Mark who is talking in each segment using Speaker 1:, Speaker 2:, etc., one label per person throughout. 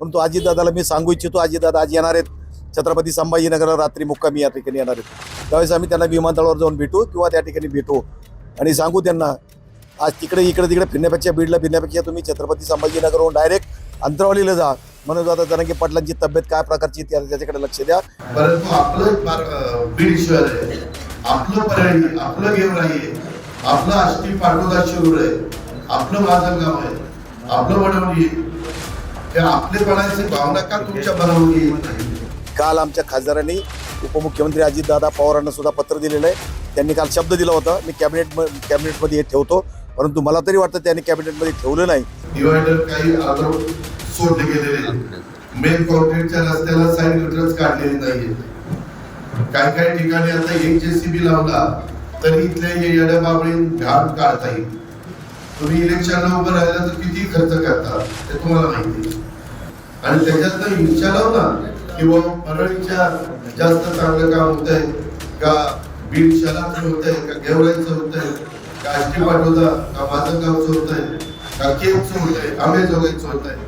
Speaker 1: परंतु आजीदादाला मी सांगू इच्छितो आजीदादा आज येणार आहेत. छत्रपती संभाजीनगरला रात्री मुक्कामी या ठिकाणी येणार आहेत. त्यावेळेस आम्ही त्यांना विमानतळावर जाऊन भेटू किंवा त्या ठिकाणी भेटू. आणि सांगू त्यांना आज तिकडे इकडे तिकडे फिरण्यापेक्षा बीडला फिरण्यापेक्षा तुम्ही छत्रपती संभाजीनगरहून डायरेक्ट अंतरावलीला जा. म्हणून आता जरांगे पाटलांची तब्येत काय प्रकारची त्याच्याकडे लक्ष द्या.
Speaker 2: परंतु आपलं बीड शहर आहे आपलं परळी आपलं गेवराई आहे आपलं आष्टी पाटोदा शिरूर आहे. आपलं माझं गाव आहे. आपलं वडवणी आहे. त्या आपलेपणाची भावना का तुमच्या बनवली येत नाही?
Speaker 1: काल आमच्या खासदारांनी उपमुख्यमंत्री अजितदादा पवारांना सुद्धा पत्र दिलेलं आहे. त्यांनी काल शब्द दिला होता मी कॅबिनेट कॅबिनेटमध्ये हे ठेवतो परंतु मला तरी वाटतं त्यांनी कॅबिनेटमध्ये ठेवलं नाही.
Speaker 2: डिवायडर काही आदर सोडले गेलेले मेन कॉन्क्रीटच्या रस्त्याला साईड गटरच काढलेली नाहीये काही काही ठिकाणी आता एक जेसीबी लावला तर इथल्या येड्या बाबळी घाण काढता येईल. तुम्ही इलेक्शनला उभं राहिला तर किती खर्च करता ते तुम्हाला माहिती आणि त्याच्यात विचाराव ना किंवा परळीच्या जास्त चांगलं काम होत आहे का बीड शहराचं होत आहे का गेवराईचं होत आहे का आष्टी पाठवता का माझं गावचं होत आहे का केकचं होत आहे आंबेजोगाईचं होत आहे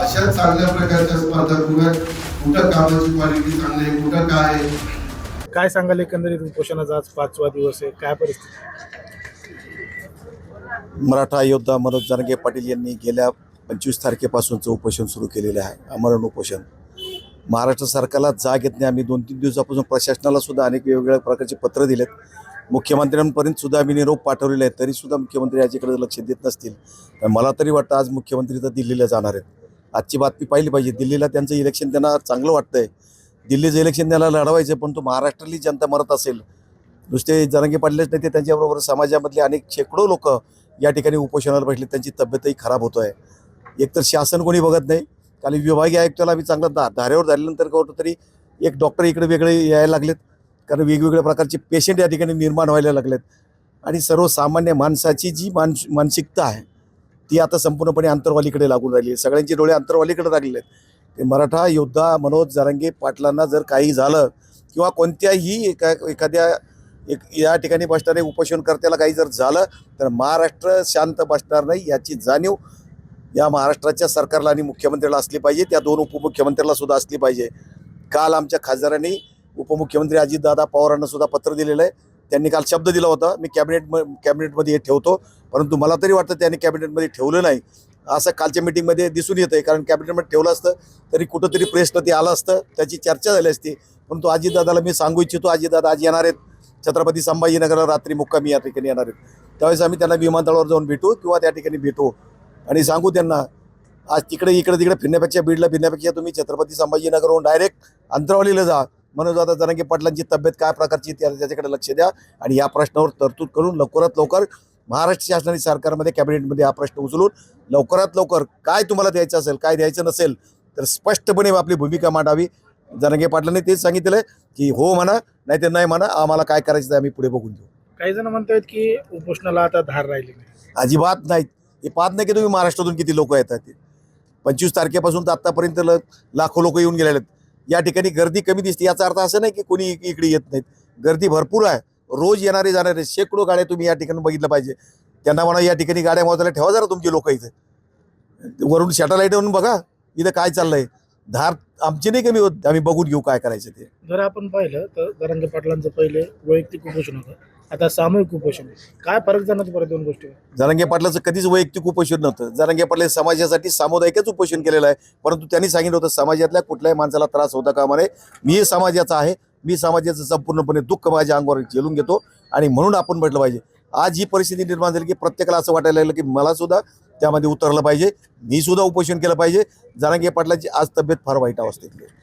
Speaker 2: अशा चांगल्या प्रकारच्या स्पर्धा कुठं कुठं कामाची क्वालिटी चांगली आहे कुठं काय आहे?
Speaker 3: काय सांगाल एकंदरीत उपोषणाचा आज पाचवा दिवस आहे? काय परिस्थिती?
Speaker 1: मराठा योद्धा मनोज जानगे पाटील यांनी गेल्या पंचवीस तारखेपासूनचं उपोषण सुरू केलेलं आहे अमरण उपोषण. महाराष्ट्र सरकारला जाग येत नाही. आम्ही दोन तीन दिवसापासून प्रशासनाला सुद्धा अनेक वेगवेगळ्या प्रकारचे पत्र दिलेत. मुख्यमंत्र्यांपर्यंत सुद्धा आम्ही निरोप पाठवलेले आहे तरीसुद्धा मुख्यमंत्री याच्याकडे लक्ष देत नसतील. मला तरी वाटतं आज मुख्यमंत्री तर दिल्लीला जाणार आहेत. आजची बातमी पाहिली पाहिजे. दिल्लीला त्यांचं इलेक्शन त्यांना चांगलं वाटतंय. दिल्लीचं इलेक्शन त्यांना लढवायचं पण तो महाराष्ट्रातली जनता मरत असेल. नुसते जरंगे पडलेच नाही ते त्यांच्याबरोबर समाजामधले अनेक शेकडो लोक या ठिकाणी उपोषणाला बसले त्यांची तब्येतही खराब होतो आहे एकतर शासन कोणी बघत नाही काल विभागीय आयुक्ताला आम्ही चांगला दा धाऱ्यावर झाल्यानंतर कुठं तरी एक डॉक्टर इकडे वेगळे यायला लागलेत कारण वेगवेगळ्या प्रकारचे पेशंट या ठिकाणी निर्माण व्हायला लागलेत. आणि सर्वसामान्य माणसाची जी मानस मानसिकता आहे ती आता संपूर्णपणे अंतरवालीकडे लागून राहिली आहे. सगळ्यांचे डोळे अंतरवालीकडे लागलेले आहेत ते मराठा योद्धा मनोज जारंगे पाटलांना जर काही झालं किंवा कोणत्याही एका एखाद्या एक या ठिकाणी बसणारे उपोषणकर्त्याला काही जर झालं तर महाराष्ट्र शांत बसणार नाही याची जाणीव या महाराष्ट्राच्या सरकारला आणि मुख्यमंत्र्याला असली पाहिजे. त्या दोन उपमुख्यमंत्र्याला सुद्धा असली पाहिजे. काल आमच्या खासदारांनी उपमुख्यमंत्री अजितदादा पवारांना सुद्धा पत्र दिलेलं आहे. त्यांनी काल शब्द दिला होता. मी कॅबिनेट कॅबिनेटमध्ये हे ठेवतो. परंतु मला तरी वाटतं त्यांनी कॅबिनेटमध्ये ठेवलं नाही. असं कालच्या मिटिंगमध्ये दिसून येतं आहे कारण कॅबिनेटमध्ये ठेवलं असतं तरी कुठंतरी प्रेसला ते आलं असतं. त्याची चर्चा झाली असती. परंतु अजितदादाला मी सांगू इच्छितो अजितदादा आज येणार आहेत. छत्रपती संभाजीनगरला रात्री मुक्कामी या ठिकाणी येणार आहेत. त्यावेळेस आम्ही त्यांना विमानतळावर जाऊन भेटू किंवा त्या ठिकाणी भेटू. आणि सांगू त्यांना आज तिकडे इकडे तिकडे फिरण्यापेक्षा बीडला फिरण्यापेक्षा तुम्ही छत्रपती संभाजीनगरहून डायरेक्ट अंतरावलीला जा. म्हणून आता जरांगे पाटलांची तब्येत काय प्रकारची त्याच्याकडे लक्ष द्या. आणि या प्रश्नावर तरतूद करून लवकरात लवकर महाराष्ट्र शासनाने सरकारमध्ये कॅबिनेटमध्ये हा प्रश्न उचलून लवकरात लवकर काय तुम्हाला द्यायचं असेल काय द्यायचं नसेल तर स्पष्टपणे आपली भूमिका मांडावी. जरांगे पाटलांनी तेच सांगितलं की हो म्हणा नाही तर नाही म्हणा आम्हाला काय करायचं ते आम्ही पुढे बघून घेऊ.
Speaker 3: काही जण म्हणतात की उपोषणाला आता धार राहिली नाही.
Speaker 1: अजिबात नाहीत. हे पाहत नाही की तुम्ही महाराष्ट्रातून किती लोक येतात ते. पंचवीस तारखेपासून तर आत्तापर्यंत ल- लाखो लोक येऊन गेलेले आहेत. या ठिकाणी गर्दी कमी दिसते. याचा अर्थ असं नाही की कोणी इक- इकडे येत नाहीत. गर्दी भरपूर आहे. रोज येणारे जाणारे शेकडो गाड्या तुम्ही या ठिकाणी बघितलं पाहिजे. त्यांना म्हणा या ठिकाणी गाड्या मोजायला ठेवा जरा तुमची लोक इथं. वरून सॅटेलाईट येऊन बघा. इथं काय चाललंय? धार आमची नाही कमी होत. आम्ही बघून घेऊ काय करायचं ते.
Speaker 3: जर आपण पाहिलं तर दरंगे पाटलांचं पहिले वैयक्तिक उपोषण होतं. आता सामूहिक उपोषण. काय फरक जाणवतो बरं दोन गोष्टी?
Speaker 1: जरांगे पाटलाचं कधीच वैयक्तिक उपोषण नव्हतं. जरांगे पाटले समाजासाठी सामुदायिकच उपोषण केलेलं आहे. परंतु त्यांनी सांगितलं होतं समाजातल्या कुठल्याही माणसाला त्रास होता कामा नये. मी समाजाचा आहे. मी समाजाचं संपूर्णपणे दुःख माझ्या अंगावर झेलून घेतो. आणि म्हणून आपण म्हटलं पाहिजे. आज ही परिस्थिती निर्माण झाली की प्रत्येकाला असं वाटायला लागलं की मला सुद्धा त्यामध्ये उतरलं पाहिजे मी सुद्धा उपोषण केलं पाहिजे जरांगे पाटलाची आज तब्येत फार वाईट अवस्थेतली आहे.